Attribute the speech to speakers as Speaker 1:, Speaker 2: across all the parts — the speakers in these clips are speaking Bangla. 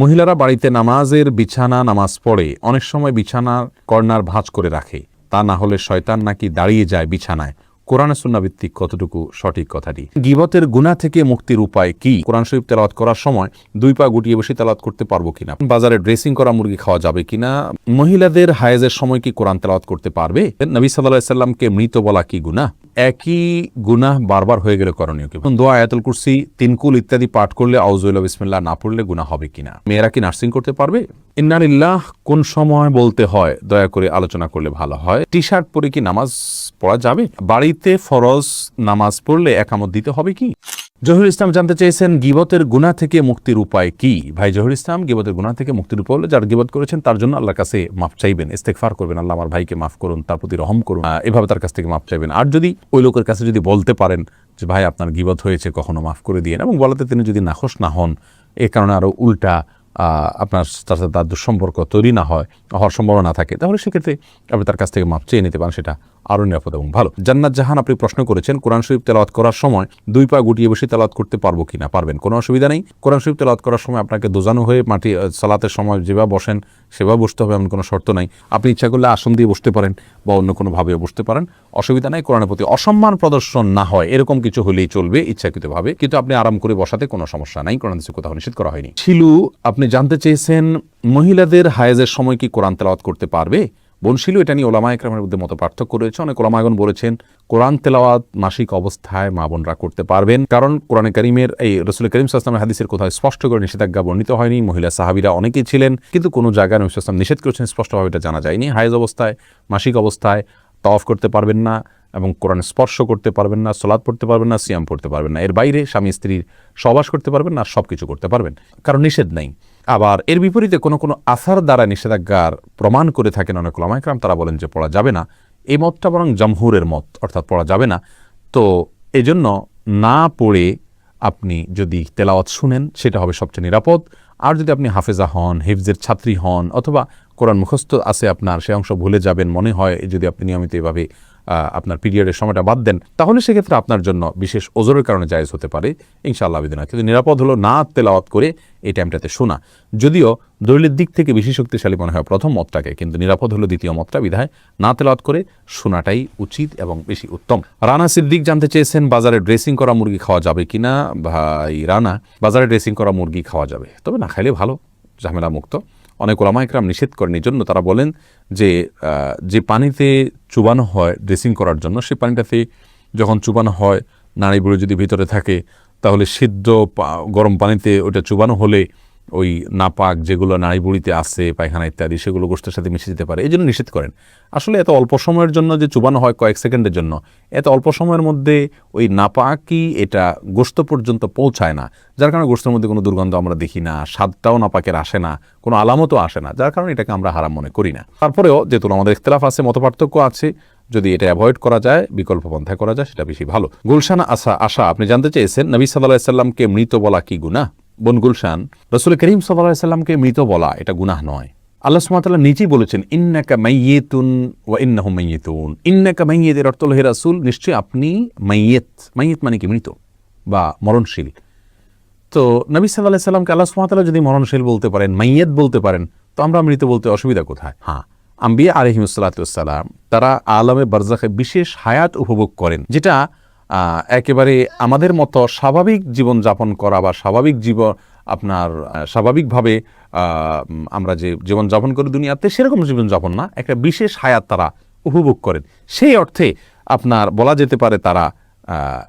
Speaker 1: মহিলারা বাড়িতে নামাজের বিছানা, নামাজ পড়ে। অনেক সময় বিছানার কর্নার ভাঁজ করে রাখে। তা না হলে শয়তান নাকি দাঁড়িয়ে যায় বিছানায়। কোরআন সুন্নাভিত্তিক কতটুকু সঠিক কথাটি? গিবতের গুণা থেকে মুক্তির উপায় কি? কোরআন শরীফ তেলাওয়াত করার সময় দুই পা গুটিয়ে বসে তেলাওয়াত করতে পারব কিনা? বাজারে ড্রেসিং করা মুরগি খাওয়া যাবে কিনা? মহিলাদের হায়েজের সময় কি কোরআন তেলাওয়াত করতে পারবে? নবী সাল্লাহ সাল্লামকে মৃত বলা কি গুণা একই গুনাহ বারবার হয়ে গেলে করণীয় কি? দোয়া, আয়াতুল কুরসি, তিনকুল ইত্যাদি পাঠ করলে আউজুল্লাহ বিসমিল্লাহ না পড়লে গুনাহ হবে কিনা? মেয়েরা কি নার্সিং করতে পারবে? ইন্নারিল্লাহ কোন সময় বলতে হয়? দয়া করে আলোচনা করলে ভালো হয়। টি শার্ট পরে কি নামাজ পড়া যাবে? বাড়িতে ফরজ নামাজ পড়লে একামত দিতে হবে কি? জহির ইসলাম জানতে চেয়েছেন, গিবতের গুণা থেকে মুক্তির উপায় কি? ভাই জহুর ইসলাম, গিবতের গুণা থেকে মুক্তির উপায় হলো যার গিবত করেছেন, তার জন্য আল্লাহর কাছে মাফ চাইবেন ইস্তেকফার করবেন, আল্লাহ আমার ভাইকে মাফ করুন, তার প্রতি রহম করুন এভাবে তার কাছ থেকে মাফ চাইবেন। আর যদি ওই লোকের কাছে যদি বলতে পারেন যে, ভাই, আপনার গিবত হয়েছে, কখনো মাফ করে দিয়েন। এবং বলাতে তিনি যদি নাখোশ না হন, এ কারণে আরও উল্টা আপনার তার সাথে তার দুঃসম্পর্ক তৈরি না হয়, হওয়ার সম্ভাবনা থাকে, তাহলে সেক্ষেত্রে আপনি তার কাছ থেকে মাপ চেয়ে নিতে পারেন, সেটা আরও নিরাপদ এবং ভালো। জান্নাত জাহান আপনি প্রশ্ন করেছেন, কোরআন শরীফ তেলাওয়াত করার সময় দুই পা গুটিয়ে বসে তেলাওয়াত করতে পারব কিনা? পারবেন। কোনো অসুবিধা নেই। কোরআন শরীফ তেলাওয়াত করার সময় আপনাকে দোজানো হয়ে মাটি সালাতের সময় যেভাবে বসেন, সেভাবে বসতে হবে, এমন কোনো শর্ত নাই। আপনি ইচ্ছা করলে আসন দিয়ে বসতে পারেন বা অন্য কোনোভাবে বসতে পারেন। অসুবিধা নাই, কোরআনের প্রতি অসম্মান প্রদর্শন না হয়। এরকম কিছু হলেই চলবে ইচ্ছাকৃতভাবে। কিন্তু আপনি আরাম করে বসাতে কোনো সমস্যা নাই। কোরআন কোথাও নিষেধ করা হয়নি। শিলু, আপনি জানতে চেয়েছেন মহিলাদের হায়েজের সময় কি কোরআন তেলাওয়াত করতে পারবে? বনশিলু এটা নিয়ে ওলামা একরামের মধ্যে মতো পার্থক্য রয়েছে। অনেক ওলামাগণ বলেছেন, কোরআন তেলাওয়াত মাসিক অবস্থায় মা বোনরা করতে পারবেন। কারণ কোরআনে করিমের, এই রসুল করিম সাল্লামের হাদিসের কোথাও স্পষ্ট করে নিষেধাজ্ঞা বর্ণিত হয়নি। মহিলা সাহাবিরা অনেকেই ছিলেন, কিন্তু কোনো জায়গায় নবী সাল্লাম নিষেধ করেছেন, স্পষ্টভাবে এটা জানা যায়নি। হায়েজ অবস্থায়, মাসিক অবস্থায় তফ করতে পারবেন না এবং কোরআন স্পর্শ করতে পারবেন না সলাদ পড়তে পারবেন না, সিয়াম পড়তে পারবেন না। এর বাইরে স্বামী স্ত্রীর সবাস করতে পারবেন না সব কিছু করতে পারবেন। কারণ নিষেধ নেই। আবার এর বিপরীতে কোনো কোনো আসার দ্বারা নিষেধাজ্ঞার প্রমাণ করে থাকেন অনেক ওলামাইকরাম তারা বলেন যে পড়া যাবে না। এই মতটা বরং জমহুরের মত, অর্থাৎ পড়া যাবে না। তো এজন্য না পড়ে আপনি যদি তেলাওয়াত শুনেন, সেটা হবে সবচেয়ে নিরাপদ। আর যদি আপনি হাফেজা হন, হেফজের ছাত্রী হন, অথবা কোরআন মুখস্থ আছে আপনার, সে অংশ ভুলে যাবেন, মনে হয় যদি আপনি নিয়মিত এভাবে আপনার পিরিয়ডের সময়টা বাদ দেন, তাহলে সেক্ষেত্রে আপনার জন্য বিশেষ ওজোরের কারণে জায়েজ হতে পারে। ইনশাআল্লাহ বিদিনা কিন্তু নিরাপদ হলো না তেলাওয়াত করে এই টাইমটাতে শোনা। যদিও দলিলের দিক থেকে বেশি শক্তিশালী মনে হয় প্রথম মতটাকে, কিন্তু নিরাপদ হলো দ্বিতীয় মতটা, বিধায় না তেলাওয়াত করে শোনাটাই উচিত এবং বেশি উত্তম। রানা সিদ্দিক জানতে চেয়েছেন, বাজারে ড্রেসিং করা মুরগি খাওয়া যাবে কিনা? ভাই, রানা, বাজারে ড্রেসিং করা মুরগি খাওয়া যাবে। তবে না খাইলে ভালো ঝামেলা মুক্ত অনেক ওলামা একরাম নিষেধ করেন। এই জন্য তারা বলেন যে যে পানিতে চুবানো হয় ড্রেসিং করার জন্য সেই পানিটাতে যখন চুবানো হয় নাড়ি বুড়ি যদি ভিতরে থাকে, তাহলে সিদ্ধ গরম পানিতে ওটা চুবানো হলে ওই নাপাক যেগুলো নাড়ি বুড়িতে আছে, পায়খানা ইত্যাদি, সেগুলো গোষ্ঠের সাথে মিশে যেতে পারে। এই জন্য নিষেধ করেন। আসলে এত অল্প সময়ের জন্য যে চুবানো হয় কয়েক সেকেন্ডের জন্য, এত অল্প সময়ের মধ্যে ওই নাপাকই এটা গোস্ত পর্যন্ত পৌঁছায় না। যার কারণে গোস্তের মধ্যে কোনো দুর্গন্ধ আমরা দেখি না, স্বাদটাও নাপাকের আসে না, কোনো আলামতও আসে না, যার কারণে এটাকে আমরা হারাম মনে করি না। তারপরেও যেহেতু আমাদের ইখতলাফ আছে, মতপার্থক্য আছে, যদি এটা অ্যাভয়েড করা যায়, বিকল্প পন্থায় করা যায়, সেটা বেশি ভালো। গুলশান আশা আশা, আপনি জানতে চেয়েছেন, নবী সাল্লাহ সাল্লামকে মৃত বলা কি গুনাহ? বোন গুলশান, রসুল করিম সাল্লাহ সাল্লামকে মৃত বলা এটা গুনাহ নয়। আল্লাহ সুমাতাল্লাহ নিজেই বলেছেন, ইন্নাকা মাইয়েতুন ওয়া ইন্নাহু মাইয়েতুন। ইন্নাকা মাইয়েত এর অর্থ হে রাসূল, নিশ্চয়ই আপনি মাইয়েত। মাইয়েত মানে কি, মৃত বা মরণশীল। তো নবী সাল্লাহ সাল্লামকে আল্লাহ সুমাতাল্লাহ যদি মরণশীল বলতে পারেন, মাইয়েত বলতে পারেন, তো আমরা মৃত বলতে অসুবিধা কোথায়? হ্যাঁ আম্বিয়া আলহিমসাল্লাতাম তারা আলমে বারজাখে বিশেষ হায়াত উপভোগ করেন, যেটা একেবারে আমাদের মতো স্বাভাবিক জীবন যাপন করা বা স্বাভাবিক জীবন আপনার স্বাভাবিকভাবে আমরা যে জীবন যাপন করি দুনিয়াতে সেরকম জীবন যাপন না। একটা বিশেষ হায়াত তারা উপভোগ করেন। সেই অর্থে আপনার, বলা যেতে পারে তারা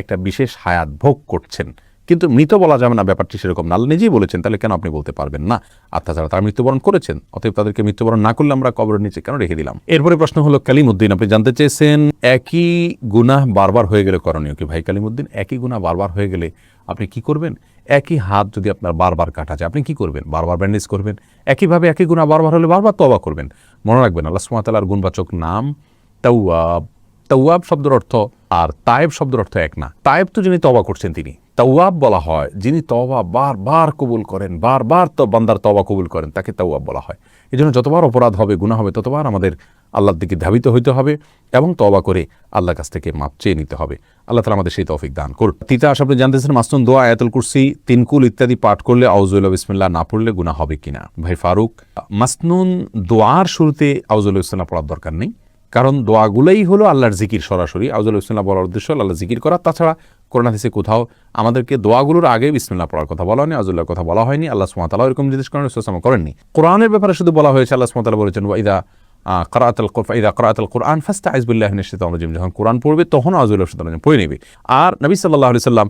Speaker 1: একটা বিশেষ হায়াত ভোগ করছেন। কিন্তু মৃত বলা যাবে না, ব্যাপারটি সেরকম না। আল্লাহ নিজেই বলেছেন, তাহলে কেন আপনি বলতে পারবেন না? আর তাছাড়া তারা মৃত্যুবরণ করেছেন, অতএব তাদেরকে মৃত্যুবরণ না করলে আমরা কবরের নিচে কেন রেখে দিলাম? এরপরে প্রশ্ন হলো, কালিমুদ্দিন, আপনি জানতে চেয়েছেন একই গুনাহ বারবার হয়ে গেলে করণীয় কি? ভাই কালিমুদ্দিন, একই গুনাহ বারবার হয়ে গেলে আপনি কি করবেন? একই হাত যদি আপনার বারবার কাটা যায়, আপনি কি করবেন? বারবার ব্যান্ডেজ করবেন? একইভাবে একই গুনাহ বারবার হলে বারবার তবা করবেন? মনে রাখবেন, আল্লাহ সুমাতালার গুণবাচক নাম তাওয়াব। তাওয়াব শব্দের অর্থ আর তায়েব শব্দের অর্থ এক না। তায়েব তো যিনি তবা করছেন, তিনি। তাওয়াব বলা হয়। যিনি তওবা বারবার কবুল করেন, বারবার তো বান্দার তওবা কবুল করেন, তাকে তাওয়াব বলা হয়। এই জন্য যতবার অপরাধ হবে, গুনাহ হবে, ততবার আমাদের আল্লাহর দিকে ধাবিত হইতে হবে এবং তওবা করে আল্লাহর কাছ থেকে মাপ চেয়ে নিতে হবে। আল্লাহ তালা আমাদের সেই তৌফিক দান করুন। তিতাস আপনি জানতেছেন, মাসনুন দোয়া, আয়াতুল কুরসি, তিনকুল ইত্যাদি পাঠ করলে আউজুল্লাহ বিসমিল্লাহ না পড়লে গুনাহ হবে কিনা? ভাই ফারুক, মাসনুন দোয়ার শুরুতে আউজুল্লাহ ইসলাম পড়ার দরকার নেই। কারণ দোয়াগুলোই হলো আল্লাহর জিকির সরাসরি। আউজুল্লাহ ইসলাম বলার উদ্দেশ্য আল্লাহ জিকির করা। তাছাড়া কোরআন হাদিসে কোথাও আমাদেরকে দোয়াগুলোর আগে বিসমিল্লাহ পড়ার কথা বলা হয়নি আজুল্লাহর কথা বলা হয়নি, আল্লাহ সুমাতালা এরকম জিনিস করেন সুসাম করেননি। কোরআনের ব্যাপারে শুধু বলা হয়েছে, আল্লাহ সুমাতালা বলেছেন ইদা করাতাল ইদা করাতাল কোরআন ফাস্তা আইজবুল্লাহ নিশ্চিত রাজিম। যখন কোরআন পড়বে তখন আজুল্লাহ সুতালাম পড়ে নেবে। আর নবী সাল্লাহ সাল্লাম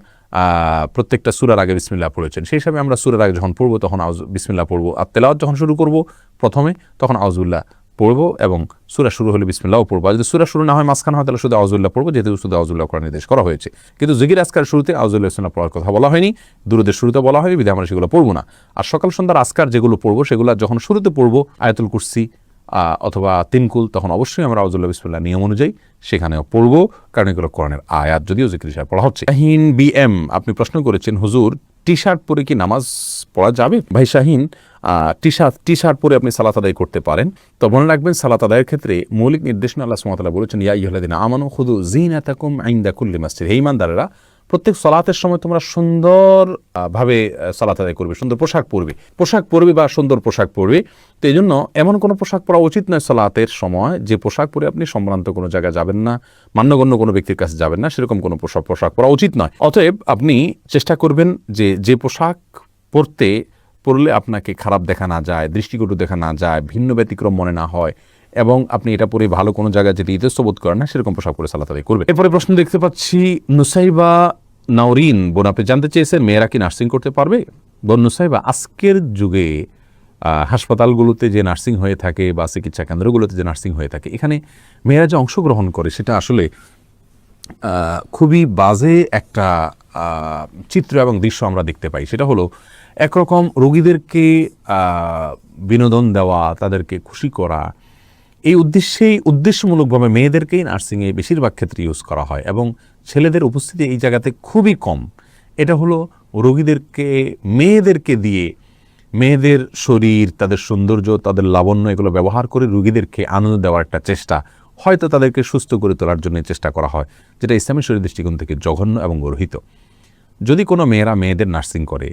Speaker 1: প্রত্যেকটা সুরার আগে বিসমিল্লাহ পড়েছেন। সেই হিসাবে আমরা সুরার আগে যখন পড়ব, তখন আউজ, বিসমিল্লাহ পড়ব। আর তেলাওয়াত যখন শুরু করব প্রথমে, তখন আউজুল্লাহ পড়ব এবং সুরা শুরু হলে বিসমিল্লাহও পড়ব। আর যদি সুরা শুরু না হয়, মাঝখানে হয়, তাহলে শুধু আউজুল্লাহ পড়ব, যেহেতু শুধু আউজুল্লাহ করার নির্দেশ করা হয়েছে। কিন্তু জিগির আজকার শুরুতে আউজুল্লাহ ইসলাম পড়ার কথা বলা হয়নি, দুরুদের শুরুতে বলা হয় বিধে আমরা সেগুলো পড়ব না। আর সকাল সন্ধ্যার আজকার যেগুলো পড়ব, সেগুলো যখন শুরুতে পড়ব, আয়াতুল কুরসি অথবা তিনকুল, তখন অবশ্যই আমরা আউজুল্লাহ বিসমিল্লাহ নিয়ম অনুযায়ী সেখানেও পড়ব, কারণ এগুলো কোরআনের আয়াত, যদিও জিকির হিসাবে পড়া হচ্ছে। বি এম, আপনি প্রশ্ন করেছেন, হুজুর টি শার্ট পরে কি নামাজ পড়া যাবে? ভাই Shahin T shirt T shirt পরে আপনি সালাত আদায় করতে পারেন। তো মনে রাখবেন, সালাত আদায়ের ক্ষেত্রে মৌলিক নির্দেশনা আল্লাহ সুমাতালা বলেছেন, ইয়া ইহলাদিন আমানো খুদু জিন এতাকুম আইন্দা কুল্লি মাসজিদ। হে প্রত্যেক সলাতের সময় তোমরা সুন্দর আহ, ভাবে আহ, সালাত আদায় করবে সুন্দর পোশাক পরবে। পোশাক পরবে বা সুন্দর পোশাক পরবে তো এই জন্য এমন কোনো পোশাক পরা উচিত নয় সালাতের সময় যে পোশাক পরে আপনি সম্ভ্রান্ত কোনো জায়গায় যাবেন না মান্যগণ্য কোনো ব্যক্তির কাছে যাবেন না সেরকম কোনো পোশাক পোশাক পরা উচিত নয়। অতএব আপনি চেষ্টা করবেন যে যে পোশাক পরতে পরলে আপনাকে খারাপ দেখা না যায় দৃষ্টিকটু দেখা না যায় ভিন্ন ব্যতিক্রম মনে না হয় এবং আপনি এটা পরে ভালো কোনো জায়গায় যেতে ইতস্তবোধ করেন না, সেরকম পোশাক পরে সালাত আদায় করবেন এরপরে প্রশ্ন দেখতে পাচ্ছি, নুসাইবা নাওরিন বোন, আপনি জানতে চেয়েছেন মেয়েরা কি নার্সিং করতে পারবে? বোন নুসাইবা, আজকের যুগে হাসপাতালগুলোতে যে নার্সিং হয়ে থাকে বা চিকিৎসা কেন্দ্রগুলোতে যে নার্সিং হয়ে থাকে, এখানে মেয়েরা যে অংশগ্রহণ করে, সেটা আসলে খুবই বাজে একটা চিত্র এবং দৃশ্য আমরা দেখতে পাই। সেটা হলো, একরকম রোগীদেরকে বিনোদন দেওয়া, তাদেরকে খুশি করা এই উদ্দেশ্যেই, উদ্দেশ্যমূলকভাবে মেয়েদেরকেই নার্সিংয়ে বেশিরভাগ ক্ষেত্রে ইউজ করা হয় এবং ছেলেদের উপস্থিতি এই জায়গাতে খুবই কম। এটা হলো রোগীদেরকে, মেয়েদেরকে দিয়ে মেয়েদের শরীর, তাদের সৌন্দর্য, তাদের লাবণ্য এগুলো ব্যবহার করে রোগীদেরকে আনন্দ দেওয়ার একটা চেষ্টা, হয়তো তাদেরকে সুস্থ করে তোলার জন্য চেষ্টা করা হয়, যেটা ইসলামী শরীর দৃষ্টিকোণ থেকে জঘন্য এবং গর্হিত। যদি কোনো মেয়েরা মেয়েদের নার্সিং করে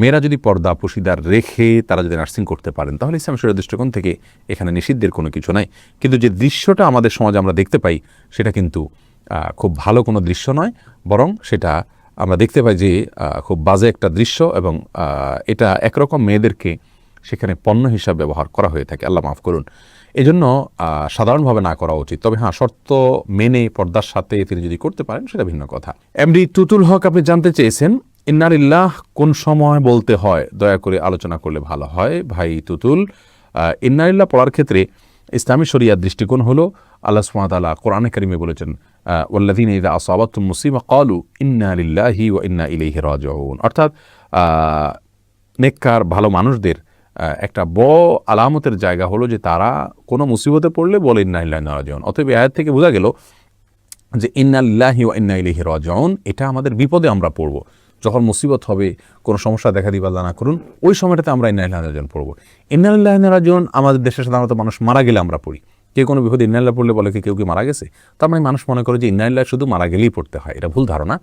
Speaker 1: মেয়েরা যদি পর্দা পুশিদার রেখে তারা যদি নার্সিং করতে পারেন, তাহলে ইসলাম শরীর দৃষ্টিকোণ থেকে এখানে নিষিদ্ধের কোনো কিছু নাই। কিন্তু যে দৃশ্যটা আমাদের সমাজে আমরা দেখতে পাই, সেটা কিন্তু খুব ভালো কোনো দৃশ্য নয়, বরং সেটা আমরা দেখতে পাই যে খুব বাজে একটা দৃশ্য এবং এটা একরকম মেয়েদেরকে সেখানে পণ্য হিসাবে ব্যবহার করা হয়ে থাকে। আল্লাহ মাফ করুন। এজন্য সাধারণভাবে না করা উচিত। তবে হ্যাঁ শর্ত মেনে পর্দার সাথে তিনি যদি করতে পারেন, সেটা ভিন্ন কথা। এমডি টুটুল হক, আপনি জানতে চেয়েছেন ইন্নারিল্লাহ কোন সময় বলতে হয়? দয়া করে আলোচনা করলে ভালো হয়, ভাই তুতুল। ইন্নারিল্লাহ পড়ার ক্ষেত্রে ইসলামী শরিয়ার দৃষ্টিকোণ হলো, আল্লাহ সুমাতালা কোরআনে কারিমে বলেছেন ওল্লাদিন ইদা আসাবাতুম মুসিমা কালু ইন্না লিল্লাহি ও ইন্না ইলাইহি রাজিউন। অর্থাৎ নেককার, ভালো মানুষদের একটা ব আলামতের জায়গা হলো যে তারা কোনো মুসিবতে পড়লে বলে ইন্না ইল্লাহি রাজিউন। অতএব আয়াত থেকে বোঝা গেল যে ইন্নাল্লাহি ও ইন্না ইলাইহি রাজিউন, এটা আমাদের বিপদে আমরা পড়ব। যখন মুসিবত হবে, কোনো সমস্যা দেখা দিবা, আল্লাহ না করুন, ওই সময়টাতে আমরা ইন্নাল্লাহ রাজন পড়ব। ইন্নাল্লাহ রাজন আমাদের দেশে সাধারণত মানুষ মারা গেলে আমরা পড়ি। কেউ কোনো বিপদে ইন্নাল্লাহ পড়লে বলে কি কেউ কি মারা গেছে? তার মানে মানুষ মনে করে যে ইন্নাল্লাহ শুধু মারা গেলেই পড়তে হয়, এটা ভুল ধারণা।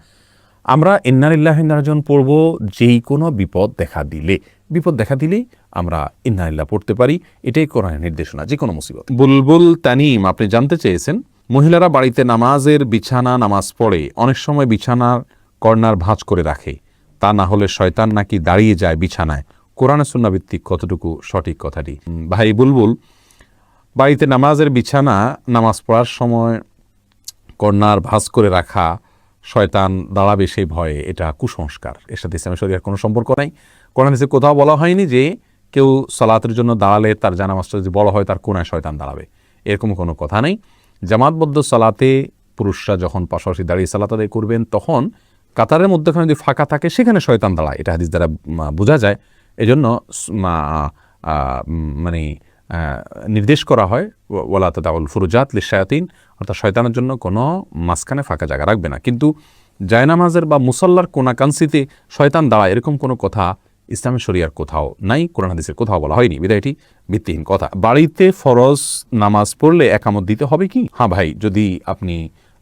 Speaker 1: আমরা ইন্নালিল্লাহ ইন্নারাজন পড়ব যেই কোনো বিপদ দেখা দিলে। বিপদ দেখা দিলেই আমরা ইন্নালিল্লাহ পড়তে পারি, এটাই কোরআনের নির্দেশনা, যে কোনো মুসিবত। বুলবুল তানিম, আপনি জানতে চেয়েছেন, মহিলারা বাড়িতে নামাজের বিছানা নামাজ পড়ে, অনেক সময় বিছানার কর্নার ভাঁজ করে রাখে। তা না হলে শয়তান নাকি দাঁড়িয়ে যায় বিছানায়। কোরআনে সুন্নাভিত্তিক কতটুকু সঠিক কথাটি? ভাই বুলবুল, বাড়িতে নামাজের বিছানা, নামাজ পড়ার সময় কর্নার ভাঁজ করে রাখা শয়তান দাঁড়াবে সেই ভয়ে এটা কুসংস্কার। এর সাথে ইসলামের শরীরের কোনো সম্পর্ক নাই। কোরআন হিসেবে কোথাও বলা হয়নি যে কেউ সালাতের জন্য দাঁড়ালে তার জানামাজটা যদি বড় হয় তার কোনায় শয়তান দাঁড়াবে। এরকম কোনো কথা নেই। জামাতবদ্ধ সালাতে পুরুষরা যখন পাশাপাশি দাঁড়িয়ে সালাত আদায় করবেন, তখন কাতারের মধ্যখানে যদি ফাঁকা থাকে, সেখানে শয়তান দাঁড়ায়। এটা হাদিস দ্বারা বোঝা যায়। এজন্য মানে নির্দেশ করা হয় ওয়ালা তাদাউল ফুরুজাত লিশায়াতিন অর্থাৎ শয়তানের জন্য কোনো মাঝখানে ফাঁকা জায়গা রাখবে না। কিন্তু জায়নামাজের বা মুসল্লার কোনাকাংশিতে শয়তান দাঁড়ায়, এরকম কোনো কথা ইসলামের শরিয়ার কোথাও নাই, কোরআন হাদিসের কোথাও বলা হয়নি। বিদায়, এটি ভিত্তিহীন কথা। বাড়িতে ফরজ নামাজ পড়লে একামত দিতে হবে কি? হ্যাঁ ভাই, যদি আপনি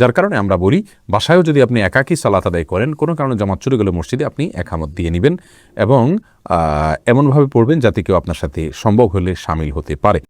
Speaker 1: যার কারণে আমরা বলি, বাসায়ও যদি আপনি একাকি সালাত আদায় করেন, কোনো কারণে জামাত চলে গেলে মসজিদে আপনি একামত দিয়ে নেবেন এবং এমনভাবে পড়বেন যাতে কেউ আপনার সাথে সম্ভব হলে সামিল হতে পারে।